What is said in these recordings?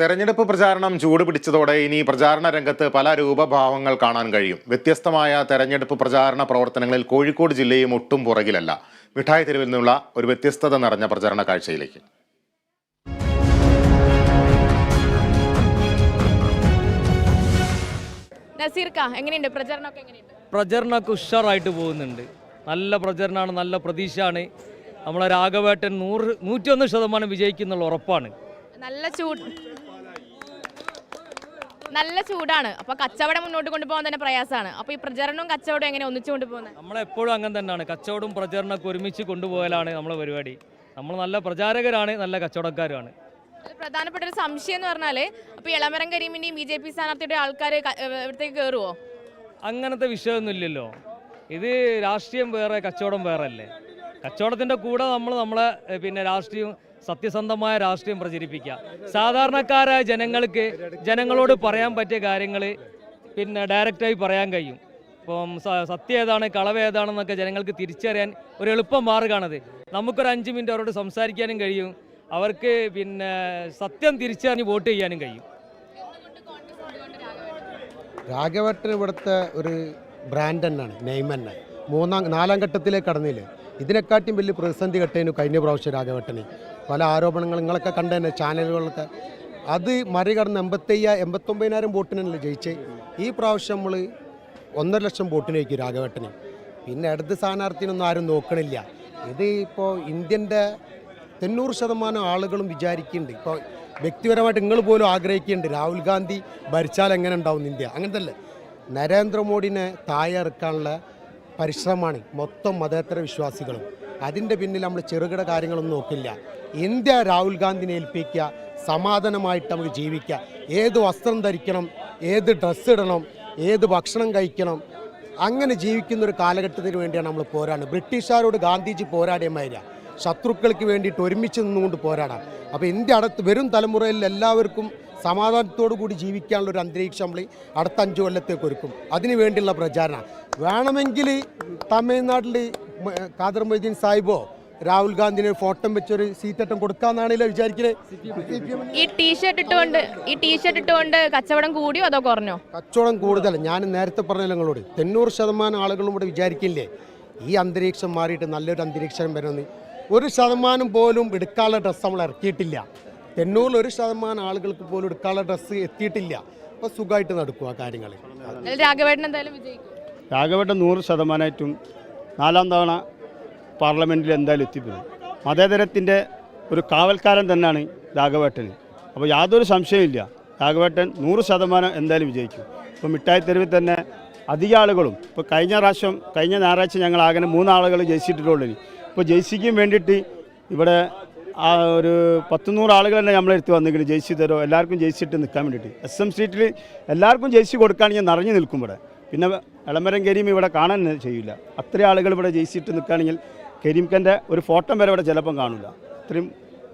തെരഞ്ഞെടുപ്പ് പ്രചാരണം ചൂട് പിടിച്ചതോടെ ഇനി പ്രചാരണ രംഗത്ത് പല രൂപഭാവങ്ങൾ കാണാൻ കഴിയും. വ്യത്യസ്തമായ തെരഞ്ഞെടുപ്പ് പ്രചാരണ പ്രവർത്തനങ്ങളിൽ കോഴിക്കോട് ജില്ലയും ഒട്ടും പുറകിലല്ല. മിഠായി തെരുവിൽ നിന്നുള്ള ഒരു വ്യത്യസ്തത നിറഞ്ഞ പ്രചാരണ കാഴ്ചയിലേക്ക്. നസീർക്ക എങ്ങനെയുണ്ട്? പ്രചരണമൊക്കെ എങ്ങനെയുണ്ട്? പ്രചരണമൊക്കെ ഉഷാറായിട്ട് പോകുന്നുണ്ട്. നല്ല പ്രചരണമാണ് നല്ല പ്രതീക്ഷയാണ്. നമ്മളെ രാഘവേട്ടൻ നൂറ് നൂറ്റിയൊന്ന് ശതമാനം വിജയിക്കുന്നുള്ള ഉറപ്പാണ്. നല്ല ചൂട്. നല്ല ചൂടാണ്. അപ്പൊ കച്ചവടം മുന്നോട്ട് കൊണ്ടുപോകാൻ തന്നെ പ്രയാസമാണ്. അപ്പൊ ഈ പ്രചരണവും കച്ചവടവും എങ്ങനെ ഒന്നിച്ചു കൊണ്ടുപോകുന്നത് നമ്മളെപ്പോഴും അങ്ങനെ തന്നെയാണ്. കച്ചവടവും പ്രചരണമൊക്കെ ഒരുമിച്ച് കൊണ്ടുപോകലാണ് നമ്മളെ പരിപാടി. നമ്മൾ നല്ല പ്രചാരകരാണ് നല്ല കച്ചവടക്കാരുമാണ്. പ്രധാനപ്പെട്ട ഒരു സംശയം എന്ന് പറഞ്ഞാൽ അപ്പൊ ഇളമരം കരീമിന്റെയും ബി ജെ പി സ്ഥാനാർത്ഥിയുടെ ആൾക്കാർ ഇവിടത്തേക്ക് കയറുവോ അങ്ങനത്തെ വിഷയമൊന്നും ഇല്ലല്ലോ. ഇത് രാഷ്ട്രീയം വേറെ കച്ചവടം വേറെ അല്ലേ കച്ചവടത്തിന്റെ കൂടെ നമ്മൾ നമ്മളെ പിന്നെ രാഷ്ട്രീയം സത്യസന്ധമായ രാഷ്ട്രീയം പ്രചരിപ്പിക്കുക. സാധാരണക്കാരായ ജനങ്ങൾക്ക് ജനങ്ങളോട് പറയാൻ പറ്റിയ കാര്യങ്ങൾ പിന്നെ ഡയറക്റ്റായി പറയാൻ കഴിയും. ഇപ്പം സത്യം ഏതാണ് കളവ് ഏതാണെന്നൊക്കെ ജനങ്ങൾക്ക് തിരിച്ചറിയാൻ ഒരു എളുപ്പം മാർഗമാണത് നമുക്കൊരു അഞ്ച് മിനിറ്റ് അവരോട് സംസാരിക്കാനും കഴിയും. അവർക്ക് പിന്നെ സത്യം തിരിച്ചറിഞ്ഞ് വോട്ട് ചെയ്യാനും കഴിയും. രാഘവട്ടൻ ഇവിടുത്തെ ഒരു ബ്രാൻഡ് തന്നെയാണ് നെയ്മന്നെ മൂന്നാം നാലാം ഘട്ടത്തിലേക്ക് കടന്നില്ലേ? ഇതിനെക്കാട്ടിയും വലിയ പ്രതിസന്ധി ഘട്ടേനു കഴിഞ്ഞ പ്രാവശ്യം രാഘവട്ടന് പല ആരോപണങ്ങൾ നിങ്ങളൊക്കെ കണ്ട തന്നെ ചാനലുകളൊക്കെ അത് മറികടന്ന് എൺപത്തയ്യ എൺപത്തൊമ്പതിനായിരം വോട്ടിനല്ലേ ജയിച്ച്? ഈ പ്രാവശ്യം നമ്മൾ ഒന്നര ലക്ഷം വോട്ടിന് വയ്ക്കും രാഘവട്ടന് പിന്നെ ഇടത് സ്ഥാനാർത്ഥിനൊന്നും ആരും നോക്കണില്ല. ഇത് ഇപ്പോൾ ഇന്ത്യന്റെ തൊണ്ണൂറ് ശതമാനം ആളുകളും വിചാരിക്കുന്നുണ്ട്. ഇപ്പോൾ വ്യക്തിപരമായിട്ട് നിങ്ങൾ പോലും ആഗ്രഹിക്കുന്നുണ്ട് രാഹുൽ ഗാന്ധി ഭരിച്ചാൽ എങ്ങനെ ഉണ്ടാവും ഇന്ത്യ? അങ്ങനത്തെ അല്ലേ? നരേന്ദ്രമോദിനെ താഴെ ഇറക്കാനുള്ള പരിശ്രമമാണ് മൊത്തം മതേതര വിശ്വാസികളും. അതിന്റെ പിന്നിൽ നമ്മൾ ചെറുകിട കാര്യങ്ങളൊന്നും നോക്കില്ല. ഇന്ത്യ രാഹുൽ ഗാന്ധിനെ ഏൽപ്പിക്കുക സമാധാനമായിട്ട് നമുക്ക് ജീവിക്കുക. ഏത് വസ്ത്രം ധരിക്കണം ഏത് ഡ്രസ്സ് ഇടണം ഏത് ഭക്ഷണം കഴിക്കണം അങ്ങനെ ജീവിക്കുന്ന ഒരു കാലഘട്ടത്തിന് വേണ്ടിയാണ് നമ്മൾ പോരാടുന്നത്. ബ്രിട്ടീഷുകാരോട് ഗാന്ധിജി പോരാടിയ മാതിരിയാണ് ശത്രുക്കൾക്ക് വേണ്ടിയിട്ട് ഒരുമിച്ച് നിന്നുകൊണ്ട് പോരാടാം. അപ്പോൾ ഇന്ത്യ അടുത്ത് വരും തലമുറയിൽ എല്ലാവർക്കും സമാധാനത്തോടു കൂടി ജീവിക്കാനുള്ള ഒരു അന്തരീക്ഷം നമ്മൾ അടുത്ത അഞ്ചു കൊല്ലത്തേക്ക് ഒരുക്കും. അതിനു വേണ്ടിയുള്ള പ്രചാരണം. വേണമെങ്കിൽ തമിഴ്നാട്ടിൽ ഖാദർ മൊയ്തീൻ സാഹിബോ രാഹുൽ ഗാന്ധിന് ഫോട്ടോ വെച്ചൊരു സീറ്ററ്റം കൊടുക്കാന്നാണല്ലോ വിചാരിക്കുന്നത് ഈ ടീഷർട്ട് ഇട്ടുകൊണ്ട് ഈ ടീഷർട്ട് ഇട്ടുകൊണ്ട് കച്ചവടം കൂടിയോ അതോ കുറഞ്ഞോ? കച്ചവടം കൂടുതൽ ഞാൻ നേരത്തെ പറഞ്ഞല്ലോ നിങ്ങളോട്. തൊണ്ണൂറ് ശതമാനം ആളുകളും ഇവിടെ വിചാരിക്കില്ലേ? ഈ അന്തരീക്ഷം മാറിയിട്ട് നല്ലൊരു അന്തരീക്ഷം വരുമെന്ന് ഒരു ശതമാനം പോലും എടുക്കാനുള്ള ഡ്രസ്സ് നമ്മൾ ഇറക്കിയിട്ടില്ല. തൊണ്ണൂറിൽ ഒരു ശതമാനം ആളുകൾക്ക് പോലും എടുക്കാനുള്ള ഡ്രസ്സ് എത്തിയിട്ടില്ല. അപ്പോൾ സുഖമായിട്ട് നടക്കും ആ കാര്യങ്ങൾ രാഘവേട്ടൻ എന്തായാലും വിജയിക്കും. രാഘവട്ടം നൂറ് ശതമാനമായിട്ടും നാലാം തവണ പാർലമെന്റിൽ എന്തായാലും എത്തിപ്പെടും. മതേതരത്തിന്റെ ഒരു കാവൽക്കാരൻ തന്നെയാണ് രാഘവേട്ടൻ അപ്പോൾ യാതൊരു സംശയമില്ല രാഘവേട്ടൻ നൂറ് ശതമാനം എന്തായാലും വിജയിക്കും. ഇപ്പോൾ മിഠായി തെരുവിൽ തന്നെ അധിക ആളുകളും ഇപ്പോൾ കഴിഞ്ഞ പ്രാവശ്യം കഴിഞ്ഞ ഞായറാഴ്ച ഞങ്ങൾ ആകെ മൂന്നാളുകൾ ജയിച്ചിട്ടുള്ളൂ ഇപ്പോൾ ജയിസിക്കും വേണ്ടിയിട്ട് ഇവിടെ ആ ഒരു പത്ത് നൂറ് ആളുകൾ തന്നെ നമ്മളെടുത്ത് വന്നെങ്കിൽ ജയിച്ചു തരോ എല്ലാവർക്കും ജയിച്ചിട്ട് നിൽക്കാൻ വേണ്ടിയിട്ട്. എസ് എം സ്ട്രീറ്റിൽ എല്ലാവർക്കും ജയിച്ചു കൊടുക്കുകയാണെങ്കിൽ നിറഞ്ഞു നിൽക്കും ഇവിടെ. പിന്നെ എളമരം കരീം ഇവിടെ കാണാൻ ചെയ്യില്ല അത്രയും ആളുകൾ ഇവിടെ ജയിച്ചിട്ട് നിൽക്കുകയാണെങ്കിൽ കരീംഖന്റെ ഒരു ഫോട്ടോ വരെ ഇവിടെ ചിലപ്പം കാണില്ല അത്രയും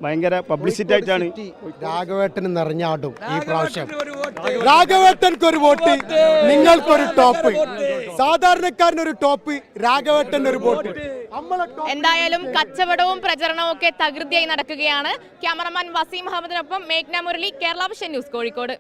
ഭയങ്കര പബ്ലിസിറ്റി ആയിട്ടാണ് രാഘവേട്ടൻ നിറഞ്ഞാടും ഈ പ്രാവശ്യം. രാഘവേട്ടൻക്ക് ഒരു വോട്ട്. നിങ്ങൾക്കൊരു ടോപ്പ്. സാധാരണക്കാരനൊരു ടോപ്പ് രാഘവേട്ടൻ ഒരു വോട്ട്. എന്തായാലും കച്ചവടവും പ്രചരണവും ഒക്കെ തകൃതിയായി നടക്കുകയാണ്. ക്യാമറമാൻ വസീം അഹമ്മദിനൊപ്പം മേഘ്ന മുരളി കേരള വിഷൻ ന്യൂസ് കോഴിക്കോട്.